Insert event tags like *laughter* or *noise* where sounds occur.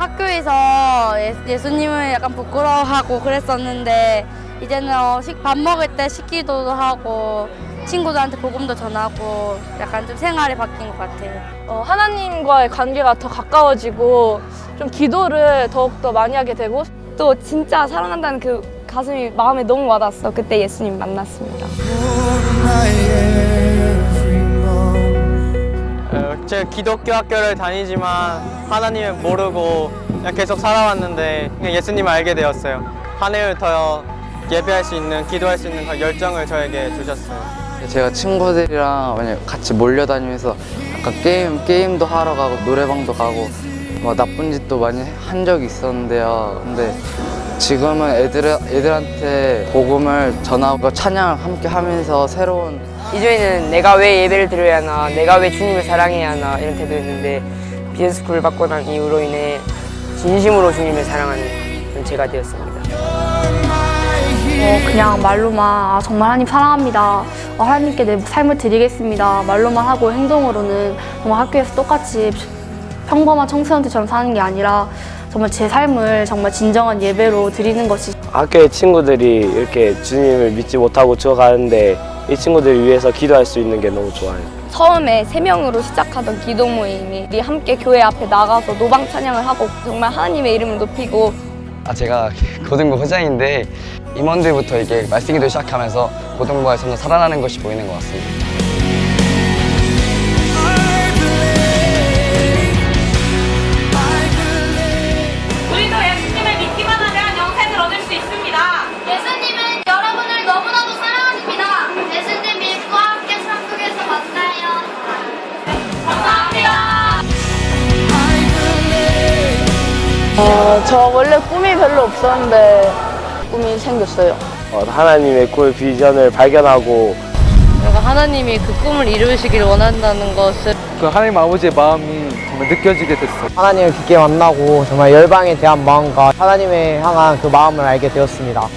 학교에서 예- 예수님을 약간 부끄러워하고 그랬었는데 이제는 어, 식- 밥 먹을 때 식기도도 하고 친구들한테 복음도 전하고 약간 좀 생활이 바뀐 것 같아요. 어, 하나님과의 관계가 더 가까워지고 좀 기도를 더욱더 많이 하게 되고 또 진짜 사랑한다는 그 가슴이 마음에 너무 와닿았어. 그때 예수님 만났습니다. 어, 제가 기독교 학교를 다니지만 하나님을 모르고 그냥 계속 살아왔는데 그냥 예수님을 알게 되었어요. 하나님을 더 예배할 수 있는, 기도할 수 있는 그 열정을 저에게 주셨어요. 제가 친구들이랑 만약 같이 몰려다니면서 약간 게임 게임도 하러 가고 노래방도 가고 뭐 나쁜 짓도 많이 한 적이 있었는데요. 근데 지금은 애들 애들한테 복음을 전하고 찬양을 함께 하면서 새로운 이전에는 내가 왜 예배를 드려야 하나, 내가 왜 주님을 사랑해야 하나 이런 태도였는데 비전스쿨을 받고 난 이후로 인해 진심으로 주님을 사랑하는 그런 제가 되었습니다. 어, 그냥 말로만 아, 정말 하나님 사랑합니다. 어, 하나님께 내 삶을 드리겠습니다. 말로만 하고 행동으로는 정말 학교에서 똑같이 평범한 청소년들처럼 사는 게 아니라 정말 제 삶을 정말 진정한 예배로 드리는 것이 학교의 친구들이 이렇게 주님을 믿지 못하고 죽어가는데 이 친구들을 위해서 기도할 수 있는 게 너무 좋아요. 처음에 세 명으로 시작하던 기도 모임이 우리 함께 교회 앞에 나가서 노방 찬양을 하고 정말 하나님의 이름을 높이고 아 제가 *laughs* 고등부 회장인데 임원들부터 이렇게 말씀기도 시작하면서 고등부가 점점 살아나는 것이 보이는 것 같습니다. 어, 저 원래 꿈이 별로 없었는데 꿈이 생겼어요. 어, 하나님의 그 비전을 발견하고 내가 하나님이 그 꿈을 이루시길 원한다는 것을 그 하나님 아버지의 마음이 정말 느껴지게 됐어요. 하나님을 깊게 만나고 정말 열방에 대한 마음과 하나님의 향한 그 마음을 알게 되었습니다.